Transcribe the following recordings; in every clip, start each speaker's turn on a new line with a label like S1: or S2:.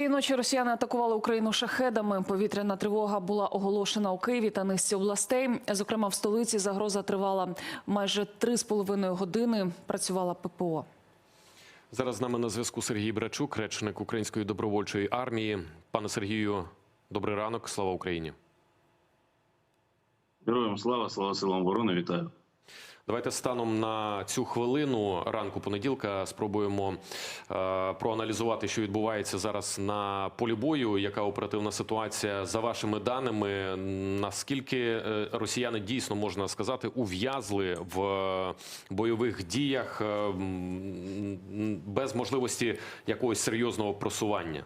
S1: Цієї ночі росіяни атакували Україну шахедами. Повітряна тривога була оголошена у Києві та низці областей. Зокрема, в столиці загроза тривала майже три з половиною години. Працювала ППО.
S2: Зараз з нами на зв'язку Сергій Брачук, речник Української добровольчої армії. Пане Сергію, добрий ранок. Слава Україні.
S3: Героям слава, слава силам оборони, вітаю.
S2: Давайте станом на цю хвилину ранку понеділка спробуємо е, проаналізувати, що відбувається зараз на полі бою. Яка оперативна ситуація за вашими даними? Наскільки е, росіяни дійсно можна сказати ув'язли в е, бойових діях е, без можливості якогось серйозного просування?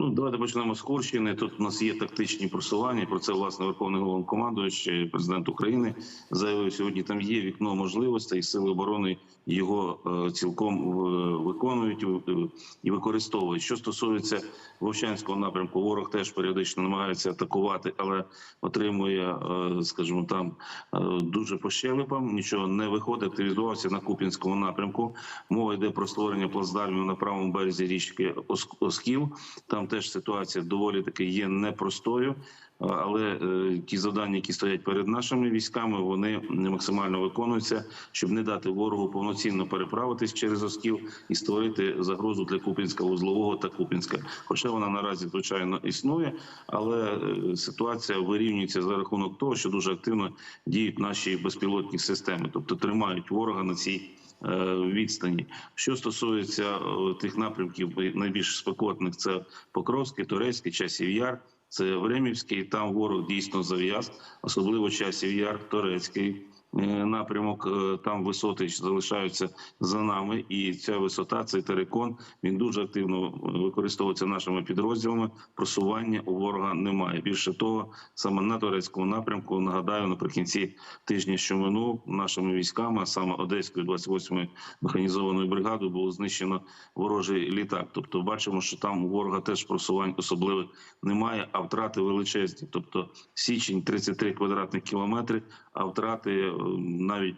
S3: Ну, давайте почнемо з Курщини. Тут у нас є тактичні просування. Про це власне Верховний головнокомандуючий, президент України заявив сьогодні. Там є вікно можливостей, і сили оборони його е, цілком е, виконують е, і використовують. Що стосується Вовчанського напрямку, ворог теж періодично намагається атакувати, але отримує, скажімо, там дуже по щелепам. Нічого не виходить. Активізувався на Купінському напрямку. Мова йде про створення плацдармів на правому березі річки Оск- Оскіл. Там теж ситуація доволі таки є непростою. Але е, ті завдання, які стоять перед нашими військами, вони максимально виконуються, щоб не дати ворогу повноцінно переправитись через Оскіл і створити загрозу для Купінська вузлового та Купінська. Хоча вона наразі звичайно існує, але е, ситуація вирівнюється за рахунок того, що дуже активно діють наші безпілотні системи, тобто тримають ворога на цій відстані. Що стосується е, тих напрямків найбільш спекотних, це Покровський, Турецький, Часів Яр. Це Времівський, там ворог дійсно зав'яз, особливо часів яр, Турецький е, напрямок. е, Там висоти залишаються за нами, і ця висота, цей терикон, він дуже активно е, використовується нашими підрозділами. Просування у ворога немає. Більше того, саме на турецькому напрямку нагадаю, наприкінці тижня, що минув нашими військами, а саме Одеською 28-ю механізованою бригадою, було знищено ворожий літак. Тобто, бачимо, що там у ворога теж просувань особливих немає, а втрати величезні. Тобто січень 33 квадратних кілометри, а втрати е, навіть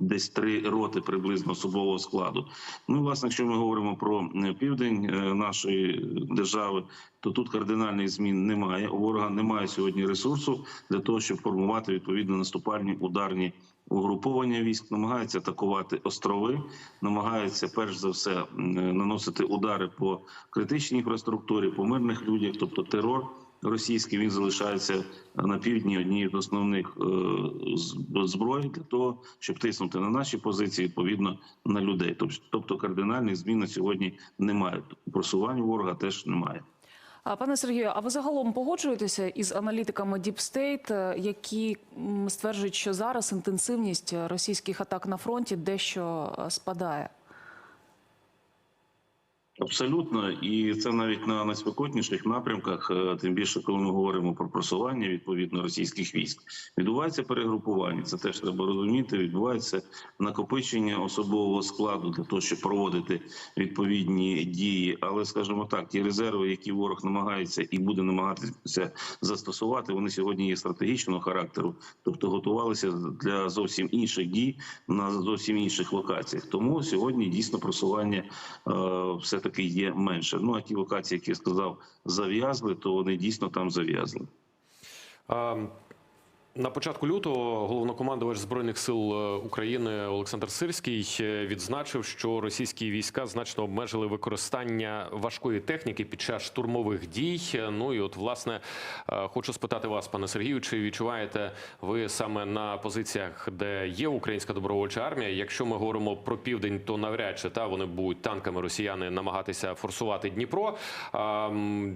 S3: десь три роти приблизно особового складу. Ну, власне, якщо ми говоримо про е, південь е, нашої держави, то тут кардинальних змін немає. У ворога немає сьогодні ресурсу для того, щоб формувати відповідно наступальні ударні. Угруповання військ намагається атакувати острови, намагається перш за все наносити удари по критичній інфраструктурі, по мирних людях, тобто терор російський він залишається на півдні однією з основних е, з- зброй для того, щоб тиснути на наші позиції, відповідно на людей. Тобто, тобто кардинальних змін на сьогодні немає. Просування ворога теж немає.
S1: Пане Сергію, а ви загалом погоджуєтеся із аналітиками Deep State, е, які стверджують, що зараз інтенсивність російських атак на фронті дещо е, спадає?
S3: Абсолютно, і це навіть на найспекотніших напрямках, е, тим більше, коли ми говоримо про просування відповідно російських військ, відбувається перегрупування. Це теж треба розуміти. Відбувається накопичення особового складу для того, щоб проводити відповідні дії. Але скажімо так, ті резерви, які ворог намагається і буде намагатися застосувати, вони сьогодні є стратегічного характеру, тобто готувалися для зовсім інших дій на зовсім інших локаціях. Тому сьогодні дійсно просування е, все таки є менше. Ну а ті локації, які я сказав, зав'язли, то вони дійсно там зав'язли.
S2: На початку лютого головнокомандувач збройних сил е, України Олександр Сирський е, відзначив, що російські війська значно обмежили використання важкої техніки під час штурмових дій. Е, Ну і от власне хочу спитати вас, пане Сергію, чи відчуваєте ви саме на позиціях, де є українська добровольча армія? Якщо ми говоримо про південь, то навряд чи та вони будуть танками росіяни намагатися форсувати Дніпро.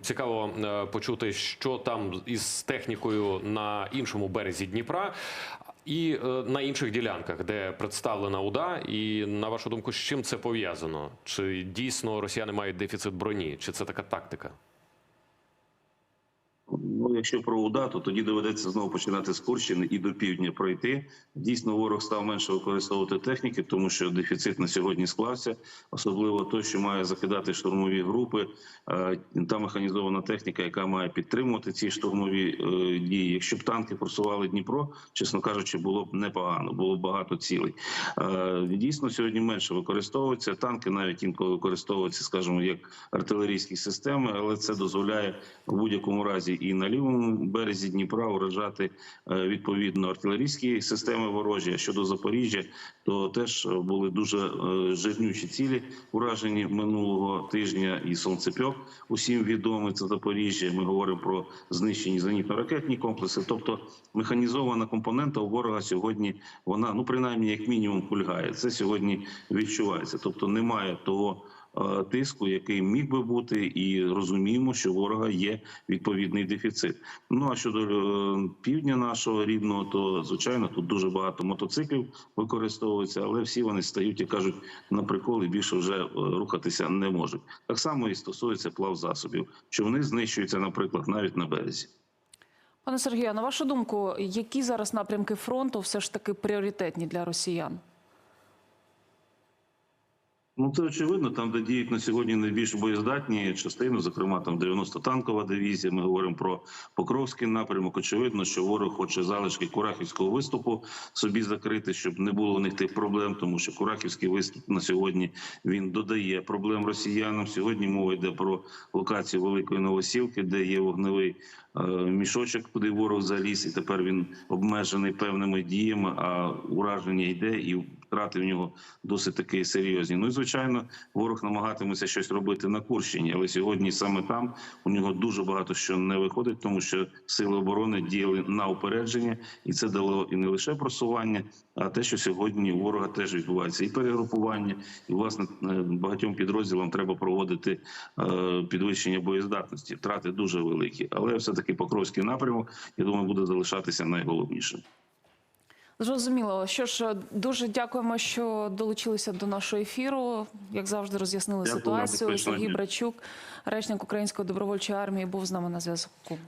S2: Цікаво почути, що там із технікою на іншому березі Дніпра. І е, на інших ділянках, де представлена уда, і на вашу думку, з чим це пов'язано? Чи дійсно росіяни мають дефіцит броні? Чи це така тактика?
S3: Якщо про УДА, то тоді доведеться знову починати з Курщини і до півдня пройти. Дійсно, ворог став менше використовувати техніки, тому що дефіцит на сьогодні склався, особливо той, що має закидати штурмові групи. е, Та механізована техніка, яка має підтримувати ці штурмові е, дії. Якщо б танки просували Дніпро, чесно кажучи, було б непогано, було б багато цілей. Е, Дійсно, сьогодні менше використовуються танки, навіть інколи використовуються, скажімо, як артилерійські системи, але це дозволяє в будь-якому разі і на лівому березі Дніпра уражати е, відповідно артилерійські системи ворожі. Щодо Запоріжжя, то теж були дуже е, жирнючі цілі уражені минулого тижня. І сонцепьок усім відомий це Запоріжжя. Ми говоримо про знищені зенітно-ракетні комплекси. Тобто механізована компонента у ворога сьогодні вона ну принаймні як мінімум кульгає. Це сьогодні відчувається. Тобто немає того тиску, який міг би бути, і розуміємо, що ворога є відповідний дефіцит. Ну а щодо е, півдня нашого рідного, то звичайно тут дуже багато мотоциклів використовується, але всі вони стають і кажуть на прикол і більше вже е, рухатися не можуть. Так само і стосується плавзасобів, що вони знищуються, наприклад, навіть на березі.
S1: Пане Сергію, на вашу думку, які зараз напрямки фронту все ж таки пріоритетні для росіян?
S3: Ну це очевидно. Там, де діють на сьогодні найбільш боєздатні частини, зокрема там 90-танкова дивізія. Ми говоримо про Покровський напрямок. Очевидно, що ворог хоче залишки Курахівського виступу собі закрити, щоб не було у них тих проблем, тому що Курахівський виступ на сьогодні він додає проблем росіянам. Сьогодні мова йде про локацію Великої Новосілки, де є вогневий е, мішочок, куди ворог заліз, і тепер він обмежений певними діями. А ураження йде і втрати в нього досить таки серйозні. Ну і звичайно, ворог намагатиметься щось робити на Курщині, але сьогодні саме там у нього дуже багато що не виходить, тому що сили оборони діяли на упередження, і це дало і не лише просування, а те, що сьогодні у ворога теж відбувається і перегрупування, і власне е, багатьом підрозділам треба проводити е, підвищення боєздатності. Втрати дуже великі, але все таки Покровський напрямок, я думаю, буде залишатися найголовнішим.
S1: Зрозуміло. Що ж, дуже дякуємо, що долучилися до нашого ефіру. Як завжди, роз'яснили ситуацію. Сергій. Брачук, речник Української добровольчої армії, був з нами на зв'язку.